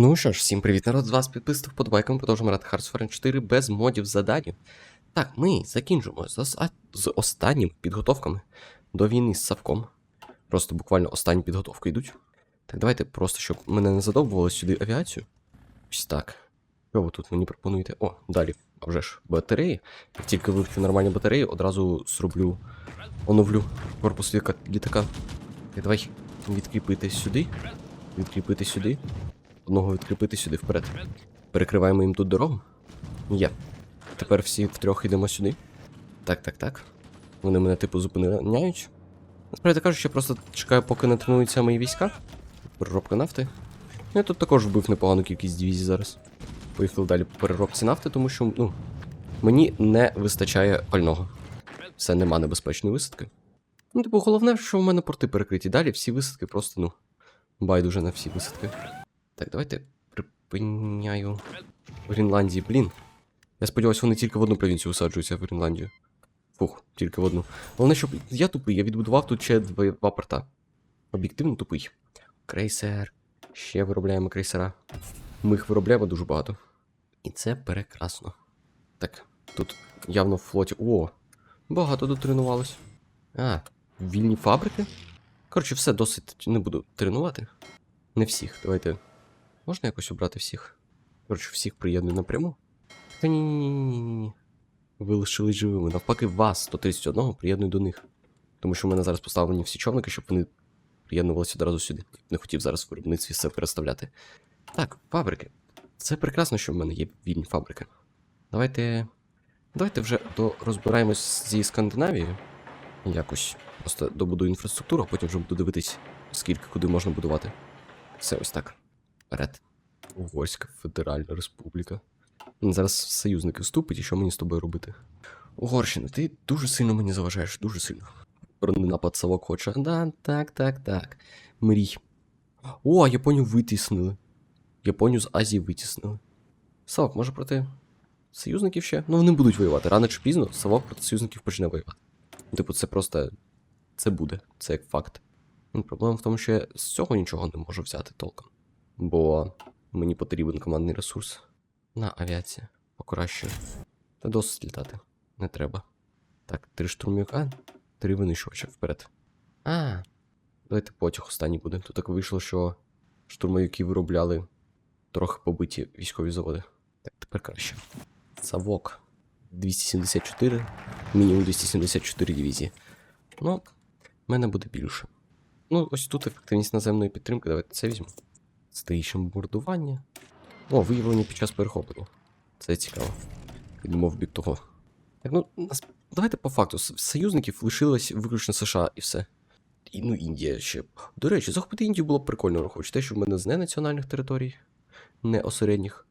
Ну що ж, всім привіт, народ, з вас підписав вподобайками, ми продовжуємо грати Hearts of Iron 4 без модів задань. Так, ми закінчимо з, ос- з останніми підготовками до війни з Савком. Просто буквально останні підготовки йдуть. Так, давайте просто, щоб мене не задовбували сюди авіацію. Ось так. Що ви тут мені пропонуєте? О, далі, а вже ж, батареї. Як тільки вивчу нормальні батареї, одразу зроблю, оновлю корпус літака. Так, давай відкріпити сюди. Відкріпити сюди. Одного відкріпити сюди вперед. Перекриваємо їм тут дорогу. Є. Тепер всі втрьох йдемо сюди. Так, так, так. Вони мене, типу, зупиняють. Насправді кажучи, я просто чекаю, поки не тренуються мої війська. Переробка нафти. Я тут також вбив непогану кількість дивізій зараз. Поїхали далі по переробці нафти, тому що, ну, мені не вистачає пального. Все, нема небезпечної висадки. Ну, типу, головне, що в мене порти перекриті. Далі всі висадки просто, ну, байдуже на всі висадки. Так, давайте припиняю в Гренландії. Блін. Я сподіваюся, вони тільки в одну провінцію висаджуються в Гренландію. Фух, тільки в одну. Головне, щоб я тупий, я відбудував тут ще два, порта. Об'єктивно тупий. Крейсер. Ще виробляємо крейсера. Ми їх виробляємо дуже багато. І це прекрасно. Так, тут явно в флоті. О! Багато тут. А, вільні фабрики? Коротше, все досить не буду тренувати. Не всіх. Давайте. Можна якось обрати всіх? Коротше, всіх приєдную напряму. Та ні, ні, ні, ні, ні. Ви лишились живими. Навпаки, вас 131 приєдную до них. Тому що в мене зараз поставлені всі човники, щоб вони приєднувалися одразу сюди. Не хотів зараз в виробництві все переставляти. Так, фабрики. Це прекрасно, що в мене є вільні фабрики. Давайте. Давайте вже розбираємось зі Скандинавією. Якось. Просто добудую інфраструктуру, а потім вже буду дивитись, скільки куди можна будувати. Все ось так. Вперед. Угорська Федеральна Республіка. Зараз союзники вступить, і що мені з тобою робити? Угорщина, ти дуже сильно мені заважаєш, дуже сильно. Напад Савок хоче. Да, так, так, так. Мрій. О, Японію витіснили. Японію з Азії витіснили. Савок, може проти союзників ще? Ну, вони будуть воювати. Рано чи пізно Савок проти союзників почне воювати. Ну, Типу, це просто. Це буде, це як факт. Ну, Проблема в тому, що я з цього нічого не можу взяти толком. Бо мені потрібен командний ресурс. На авіація. Покращую. Та досить літати. Не треба. Так, три штурмовика, три винищувача вперед. А, давайте потяг останній буде. Тут так вийшло, що штурмовики виробляли трохи побиті військові заводи. Так, тепер краще. Савок. 274, мінімум 274 дивізії. Ну, в мене буде більше. Ну, ось тут ефективність наземної підтримки. Давайте це візьму. Стоїть бомбардування. О, виявлення під час перехоплення. Це цікаво. Йдемо в бік того. Так, ну, давайте по факту. Союзників лишилось виключно США і все. І, ну, Індія ще. До речі, захопити Індію було б прикольно, враховуючи те, що в мене з ненаціональних територій, не осередніх.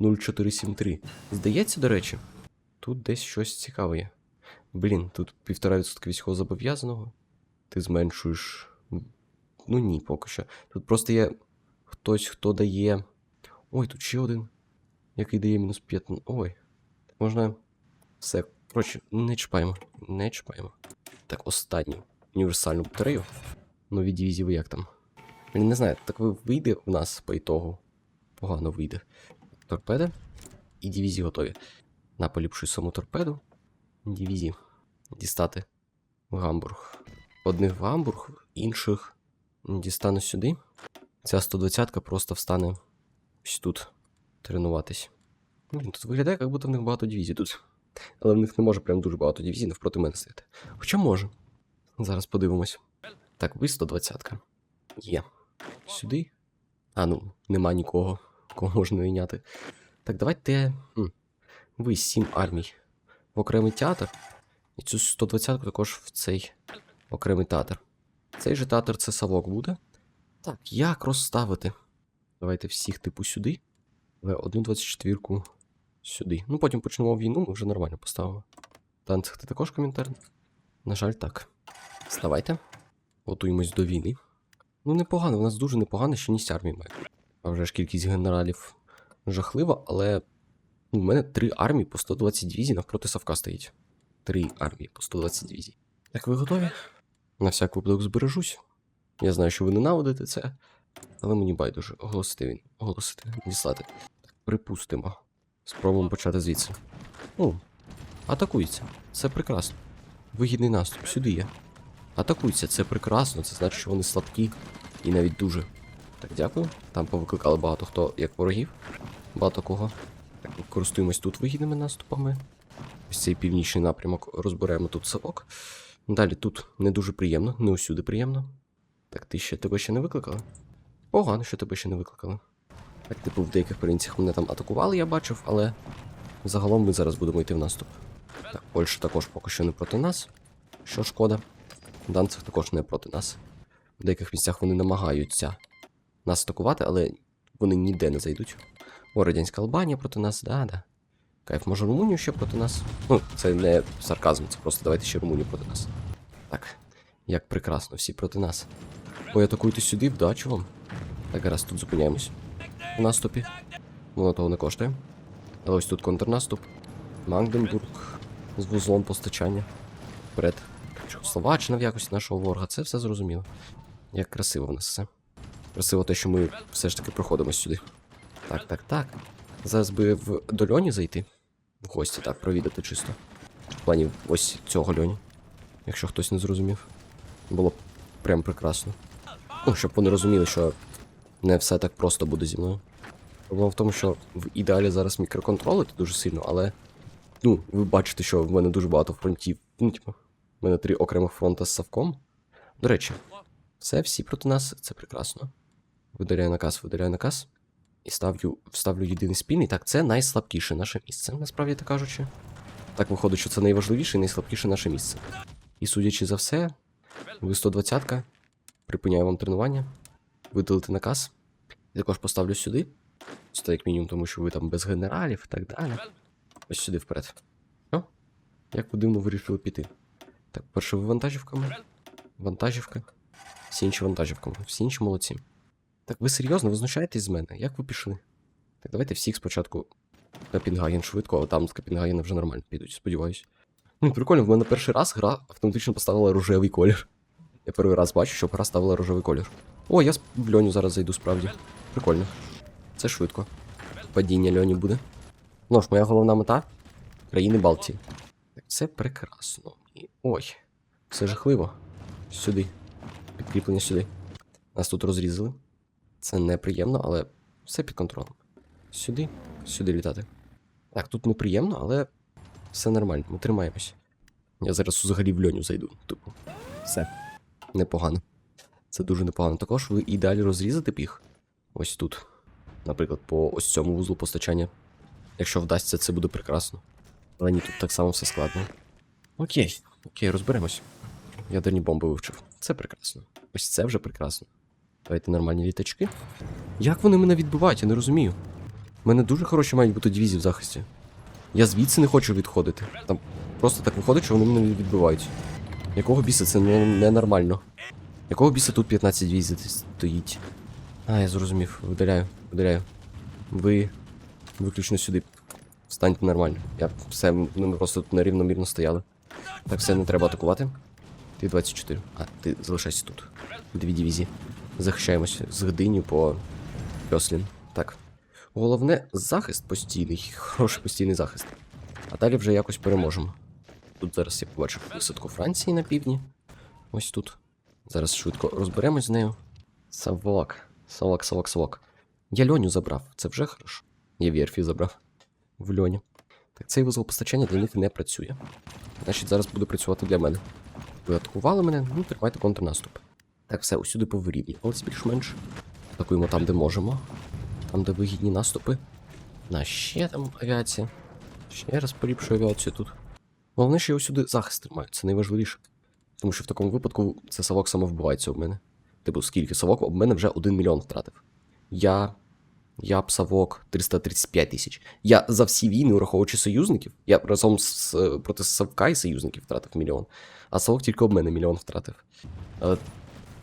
0473. Здається, до речі, тут десь щось цікаве є. Блін, тут півтора відсотка військовозобов'язаного. Ти зменшуєш. Ну ні, поки що. Тут просто є хтось, хто дає. Ой, тут ще один. Який дає мінус 15. Ой. Можна. Все. Коротше, не чіпаємо. Не чіпаємо. Так, останню. Універсальну батарею. Нові дивізії ви як там? Блін, не знаю, так ви- вийде у нас по ітогу. Погано вийде. Торпеди. І дивізії готові. На поліпшую саму торпеду. Дивізії. Дістати в Гамбург. Одних в Гамбург, інших дістану сюди. Ця 120-ка просто встане ось тут тренуватись. Тут виглядає, як будто в них багато дивізій тут. Але в них не може прям дуже багато дивізій навпроти мене стояти. Хоча може. Зараз подивимось. Так, ви 120-ка. Є. Сюди. А, ну, нема нікого, кого можна вийняти. Так, давайте. Ви 7 армій в окремий театр. І цю 120-ку також в цей окремий театр. Цей же театр це Савок буде. Так, як розставити? Давайте всіх типу сюди. Але одну 24-ку сюди. Ну, потім почнемо війну, ми вже нормально поставимо. Танцях ти також коментар? На жаль, так. Ставайте. Готуємось до війни. Ну, непогано, у нас дуже непогана щільність армії має. А вже ж кількість генералів жахлива, але у мене три армії по 120 дивізій навпроти Савка стоїть. Три армії по 120 дивізій. Так ви готові? На всяк випадок збережусь. Я знаю, що ви ненавидите це, Але мені байдуже. Оголосити він. Оголосити. Діслати. Припустимо. Спробуємо почати звідси. О, атакується. Це прекрасно. Вигідний наступ. Сюди є. Атакуються, це прекрасно. Це значить, що вони слабкі і навіть дуже. Так, дякую. Там повикликали багато хто як ворогів. Багато кого. Так, користуємось тут вигідними наступами. Ось цей північний напрямок розберемо тут совок. Далі тут не дуже приємно, не усюди приємно. Так, ти ще тебе ще не викликали? Погано, що тебе ще не викликали. Так, типу, в деяких провінціях мене там атакували, я бачив, але загалом ми зараз будемо йти в наступ. Так, Польща також поки що не проти нас, що шкода. Данцев також не проти нас. В деяких місцях вони намагаються нас атакувати, але вони ніде не зайдуть. О, радянська Албанія проти нас, да, да. Кайф, може Румунію ще проти нас? Ну, це не сарказм, це просто давайте ще Румунію проти нас. Так, як прекрасно, всі проти нас. Ой, атакуйте сюди, вдачу вам. Так, гаразд, тут зупиняємось. У наступі. Воно того не коштує. Але ось тут контрнаступ. Магденбург з вузлом постачання. Вперед. Чехословаччина в якості нашого ворога. Це все зрозуміло. Як красиво в нас все. Красиво те, що ми все ж таки проходимо сюди. Так, так, так. Зараз би в до Льоні зайти. В гості, так, провідати чисто. В плані ось цього Льоні. Якщо хтось не зрозумів. Було б прям прекрасно. Ну, щоб вони розуміли, що не все так просто буде зі мною. Проблема в тому, що в ідеалі зараз мікроконтролити дуже сильно, але. Ну, ви бачите, що в мене дуже багато фронтів. Ну, типу, в мене три окремих фронта з Савком. До речі, все, всі проти нас, це прекрасно. Видаляю наказ, видаляю наказ. І ставлю, вставлю єдиний спільний. Так, це найслабкіше наше місце, насправді так кажучи. Так виходить, що це найважливіше і найслабкіше наше місце. І судячи за все, ви 120-ка. Припиняю вам тренування. Видалити наказ. Також поставлю сюди. Це як мінімум, тому що ви там без генералів і так далі. Ось сюди вперед. О, як ви дивно вирішили піти. Так, перше ви вантажівками. Вантажівка. Всі інші вантажівками. Всі інші молодці. Так, ви серйозно, ви знущаєтесь з мене? Як ви пішли? Так, давайте всіх спочатку Копенгаген швидко, а там з Копенгагена вже нормально підуть, сподіваюсь. Ну, прикольно, в мене перший раз гра автоматично поставила рожевий колір. Я перший раз бачу, щоб гра ставила рожевий колір. О, я в льоню зараз зайду справді. Прикольно. Це швидко. Падіння льоні буде. Ну ж, моя головна мета країни Балтії. Це прекрасно. Ой, все жахливо. Сюди. Підкріплення сюди. Нас тут розрізали. Це неприємно, але все під контролем. Сюди, сюди літати. Так, тут неприємно, але все нормально, ми тримаємось. Я зараз взагалі в льоню зайду. Типу, все. Непогано. Це дуже непогано. Також ви і далі розрізати б їх. Ось тут. Наприклад, по ось цьому вузлу постачання. Якщо вдасться, це буде прекрасно. Але ні, тут так само все складно. Окей, окей, розберемось. Ядерні бомби вивчив. Це прекрасно. Ось це вже прекрасно. Давайте нормальні літачки. Як вони мене відбивають, я не розумію. У мене дуже хороші мають бути дивізії в захисті. Я звідси не хочу відходити. Там просто так виходить, що вони мене відбивають. Якого біса це не- ненормально? Якого біса тут 15 дивізій стоїть? А, я зрозумів. Видаляю, видаляю. Ви виключно сюди. Встаньте нормально. Я все, ну, ми просто тут нерівномірно стояли. Так, все, не треба атакувати. Ти 24. А, ти залишайся тут. Дві дивізії. Захищаємося з Гдиню по Пьослін. Так. Головне захист постійний. Хороший постійний захист. А далі вже якось переможемо. Тут зараз я побачив висадку Франції на півдні. Ось тут. Зараз швидко розберемось з нею. Савок. Савок, савок, савок. Я льоню забрав, це вже хорошо. Я верфі забрав. В льоні. Так, цей вузол постачання для них не працює. Значить, зараз буде працювати для мене. Ви атакували мене, ну тримайте контрнаступ. Так, все, усюди повирівнювалися більш-менш. Атакуємо там, де можемо. Там, де вигідні наступи. На ще там авіація. Ще раз поліпшую авіацію тут. Головне, що я усюди захист тримаю, це найважливіше. Тому що в такому випадку це совок самовбивається об мене. Типу, скільки совок об мене вже 1 мільйон втратив. Я. Я б совок 335 тисяч. Я за всі війни, враховуючи союзників, я разом з проти Савка і союзників втратив мільйон. А совок тільки об мене мільйон втратив. Але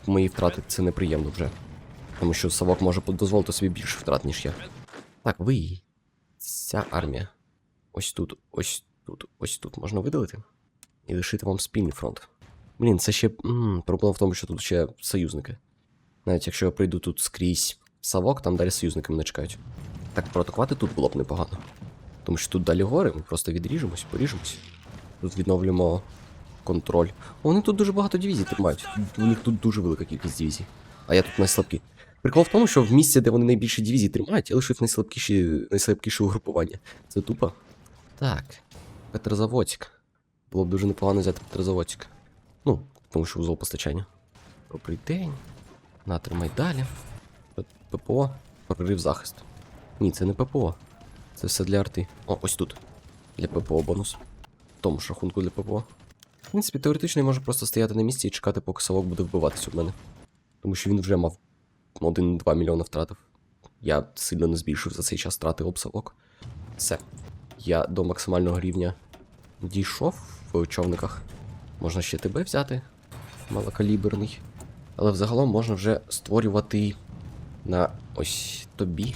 мої втрати це неприємно вже. Тому що совок може дозволити собі більше втрат, ніж я. Так, ви. Ця армія. Ось тут, ось тут, ось тут можна видалити. І лишити вам спільний фронт. Блін, це ще. м проблема в тому, що тут ще союзники. Навіть якщо я прийду тут скрізь савок, там далі союзники мене чекають. Так, проатакувати тут було б непогано. Тому що тут далі гори, ми просто відріжемось, поріжемось. Тут відновлюємо контроль. Вони тут дуже багато дивізій тримають. У них тут дуже велика кількість дивізій. А я тут найслабкий. Прикол в тому, що в місці, де вони найбільше дивізій тримають, я лишив найслабкіші, найслабкіше угрупування. Це тупо. Так. Петрозаводськ. Було б дуже непогано взяти Петрозаводськ. Ну, тому що узол постачання. Добрий день. Натримай далі. ППО. Прорив захист. Ні, це не ППО. Це все для арти. О, ось тут. Для ППО бонус. В тому ж рахунку для ППО. В принципі, теоретично я можу просто стояти на місці і чекати, поки совок буде вбиватися у мене. Тому що він вже мав 1-2 мільйона втратив. Я сильно не збільшив за цей час втрати об совок. Все. Я до максимального рівня дійшов в човниках. Можна ще тебе взяти. Малокаліберний. Але взагалом можна вже створювати на ось тобі.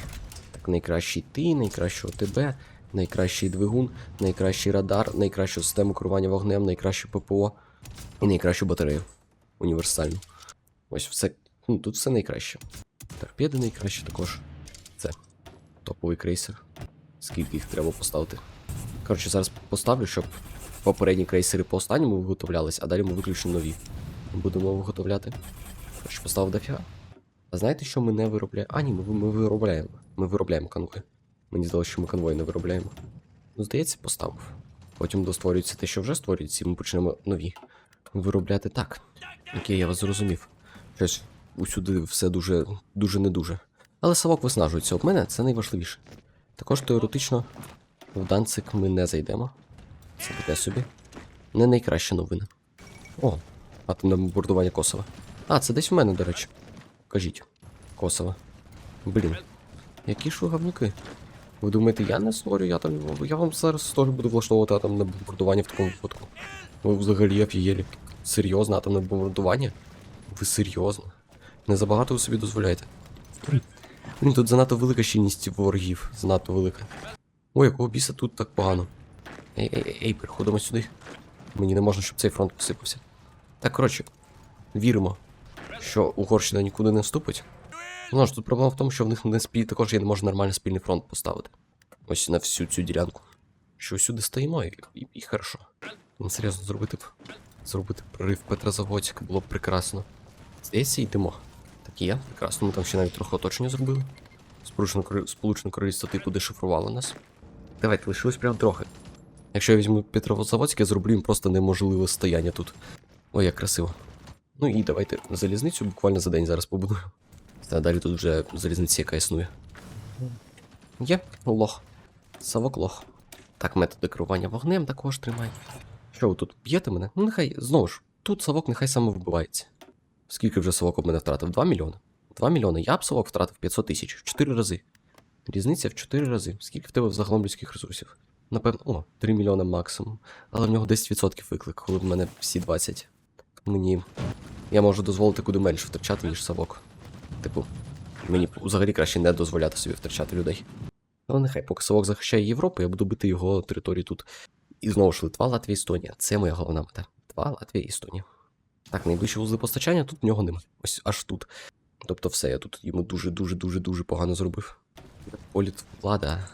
Так, найкращий ти, найкращого тебе, найкращий двигун, найкращий радар, найкращу систему керування вогнем, найкраще ППО і найкращу батарею. Універсальну. Ось все. Ну, тут все найкраще. Торпеди найкраще також. Це топовий крейсер. Скільки їх треба поставити? Коротше, зараз поставлю, щоб попередні крейсери по останньому виготовлялись, а далі ми виключно нові. Будемо виготовляти. Коротше, поставив дофіга. А знаєте, що ми не виробляємо? А, ні, ми, ми виробляємо. Ми виробляємо конвой. Мені здалося, що ми конвой не виробляємо. Ну, здається, поставив. Потім достворюється те, що вже створюється, і ми почнемо нові. Виробляти так. Окей, я вас зрозумів. Щось усюди все дуже, дуже не дуже. Але совок виснажується об мене, це найважливіше. Також теоретично в Данцик ми не зайдемо. Це таке собі. Не найкраща новина. О, атомне бомбардування Косова. А, це десь в мене, до речі. Кажіть. Косово. Блін. Які ж ви говнюки? Ви думаєте, я не створю, я там. Я вам зараз теж буду влаштовувати атомне бомбардування в такому випадку. Ви взагалі офігелі. Серйозно, атомне бомбардування? Ви серйозно? Не забагато ви собі дозволяєте. Блін, тут занадто велика щільність ворогів. Занадто велика. Ой, якого біса тут так погано. Ей, ей, ей, переходимо сюди. Мені не можна, щоб цей фронт посипався. Так, коротше, віримо, що Угорщина нікуди не вступить. Ну ж, тут проблема в тому, що в них не спіль, також я не можу нормально спільний фронт поставити. Ось на всю цю ділянку. Що сюди стоїмо, і, і, і хорошо. Ну, серйозно, зробити. Зробити прорив Петрозаводськ було б прекрасно. Здається, йдемо. Так є, прекрасно. Ми там ще навіть трохи оточення зробили. Сполучене Королівство типу дешифрувало нас. Давайте, лишилось прям трохи. Якщо я візьму Петрозаводське, я зроблю їм просто неможливе стояння тут. Ой, як красиво. Ну і давайте залізницю буквально за день зараз побудую. Та далі тут вже залізниця, яка існує. Є, лох. Савок лох. Так, методи керування вогнем також тримай. Що ви тут б'єте мене? Ну нехай, знову ж, тут совок нехай саме вбивається. Скільки вже совок об мене втратив? 2 мільйони. 2 мільйони. Я б совок втратив 500 тисяч. В 4 рази. Різниця в 4 рази. Скільки в тебе взагалом людських ресурсів? Напевно, о, 3 мільйони максимум. Але в нього 10% виклик, коли в мене всі 20. Мені. Я можу дозволити куди менше втрачати, ніж совок. Типу, мені взагалі краще не дозволяти собі втрачати людей. Але нехай, поки совок захищає Європу, я буду бити його територію тут. І знову ж Литва, Латвія, Естонія. Це моя головна мета. Литва, Латвія, Естонія. Так, найближчі вузли постачання тут в нього нема. Ось аж тут. Тобто все, я тут йому дуже-дуже дуже дуже погано зробив. Політ влада.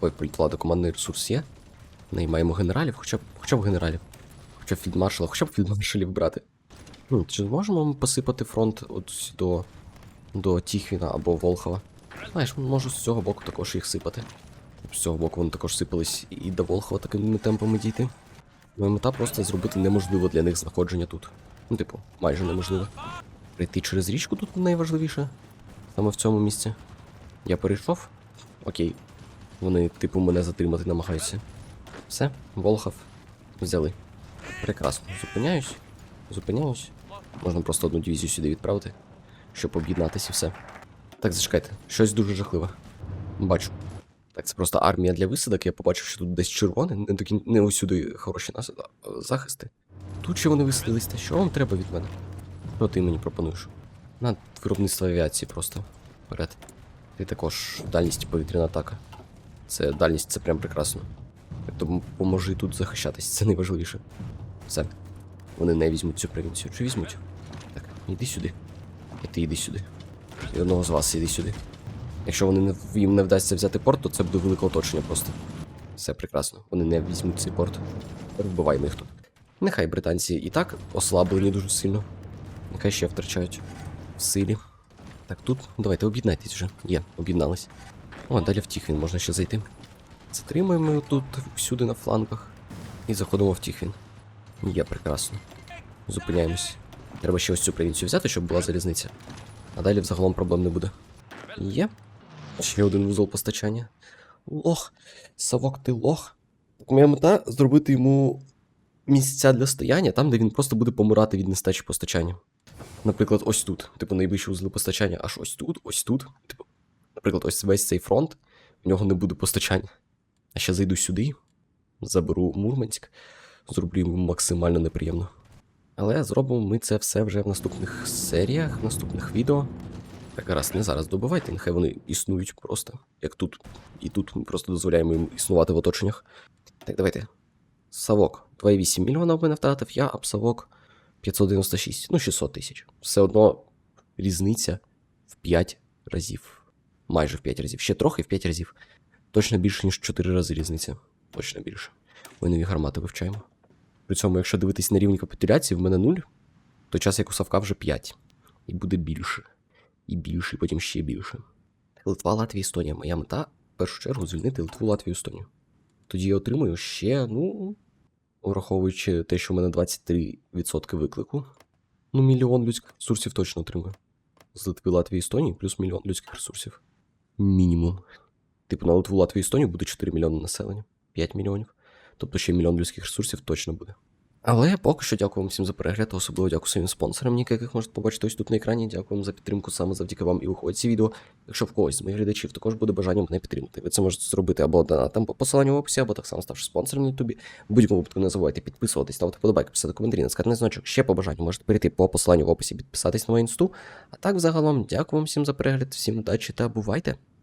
Ой, політ влада, командний ресурс є. Наймаємо генералів, хоча б хоча б генералів. Хоча б фільдмаршала, хоча б фільдмаршалів брати. Ну, чи зможемо ми посипати фронт от до, до Тіхвіна або Волхова? Знаєш, можу з цього боку також їх сипати. З цього боку вони також сипались і до Волхова такими темпами дійти. Моя мета просто зробити неможливо для них знаходження тут. Ну, типу, майже неможливо. Прийти через річку тут найважливіше. Саме в цьому місці. Я перейшов. Окей. Вони, типу, мене затримати намагаються. Все, Волхов. Взяли. Прекрасно. Зупиняюсь. Зупиняюсь. Можна просто одну дивізію сюди відправити, щоб об'єднатися і все. Так, зачекайте, щось дуже жахливе. Бачу. Так, це просто армія для висадок. Я побачив, що тут десь червоне, не, не усюди хороші нас... захисти. Тут ще вони висадились, що вам треба від мене? Що ти мені пропонуєш? На виробництво авіації просто. Вперед. Ти також дальність повітряна атака. Це дальність, це прям прекрасно. Тому поможи тут захищатись, це найважливіше. Все. Вони не візьмуть цю провінцію. Чи візьмуть? Так, іди сюди. І ти йди сюди. І одного з вас іди сюди. Якщо вони не, їм не вдасться взяти порт, то це буде велике оточення просто. Все прекрасно. Вони не візьмуть цей порт. Вбиваємо їх тут. Нехай британці і так ослаблені дуже сильно. Нехай ще втрачають в силі. Так, тут давайте об'єднайтесь вже. Є, об'єднались. О, далі в Тіхвін можна ще зайти. Затримуємо його тут всюди на флангах. І заходимо в Тіхвін. Є, прекрасно. Зупиняємось. Треба ще ось цю провінцію взяти, щоб була залізниця. А далі взагалом проблем не буде. Є. Ще один вузол постачання. Лох. Савок, ти лох. Так, моя мета зробити йому місця для стояння, там, де він просто буде помирати від нестачі постачання. Наприклад, ось тут. Типу, найближчі вузли постачання аж ось тут, ось тут. Типу, наприклад, ось весь цей фронт, в нього не буде постачання. А ще зайду сюди, заберу Мурманськ, зроблю йому максимально неприємно. Але зробимо ми це все вже в наступних серіях, в наступних відео. Так, гаразд, не зараз добивайте, нехай вони існують просто, як тут. І тут ми просто дозволяємо їм існувати в оточеннях. Так, давайте. Савок 2,8 мільйона в мене втратив, я Апсавок 596, ну 600 тисяч. Все одно різниця в 5 разів. Майже в 5 разів. Ще трохи в 5 разів. Точно більше, ніж 4 рази різниця. Точно більше. Ми нові гармати вивчаємо. При цьому, якщо дивитись на рівень капітуляції, в мене 0, то час як у Савка вже 5. І буде більше. І більше, і потім ще більше. Литва, Латвія, Естонія. Моя мета в першу чергу звільнити Литву, Латвію, Естонію. Тоді я отримую ще, ну, враховуючи те, що в мене 23% виклику. Ну, мільйон людських ресурсів точно отримую. З Литви, Латвії, Естонії плюс мільйон людських ресурсів. Мінімум. Типу, на Литву, Латвію, Естонію буде 4 мільйони населення, 5 мільйонів. Тобто ще мільйон людських ресурсів точно буде. Але поки що дякую вам всім за перегляд, особливо дякую своїм спонсорам, яких можете побачити ось тут на екрані. Дякую вам за підтримку, саме завдяки вам і виходить ці відео. Якщо в когось з моїх глядачів також буде бажання мене підтримати, ви це можете зробити або донатом по посиланню в описі, або так само ставши спонсором на Ютубі. Будь-якому випадку не забувайте підписуватись, ставити подобайки, писати коментарі, наскати значок. Ще по бажанню можете перейти по посиланню в описі, підписатись на мою інсту. А так, взагалом, дякую вам всім за перегляд, всім удачі та бувайте!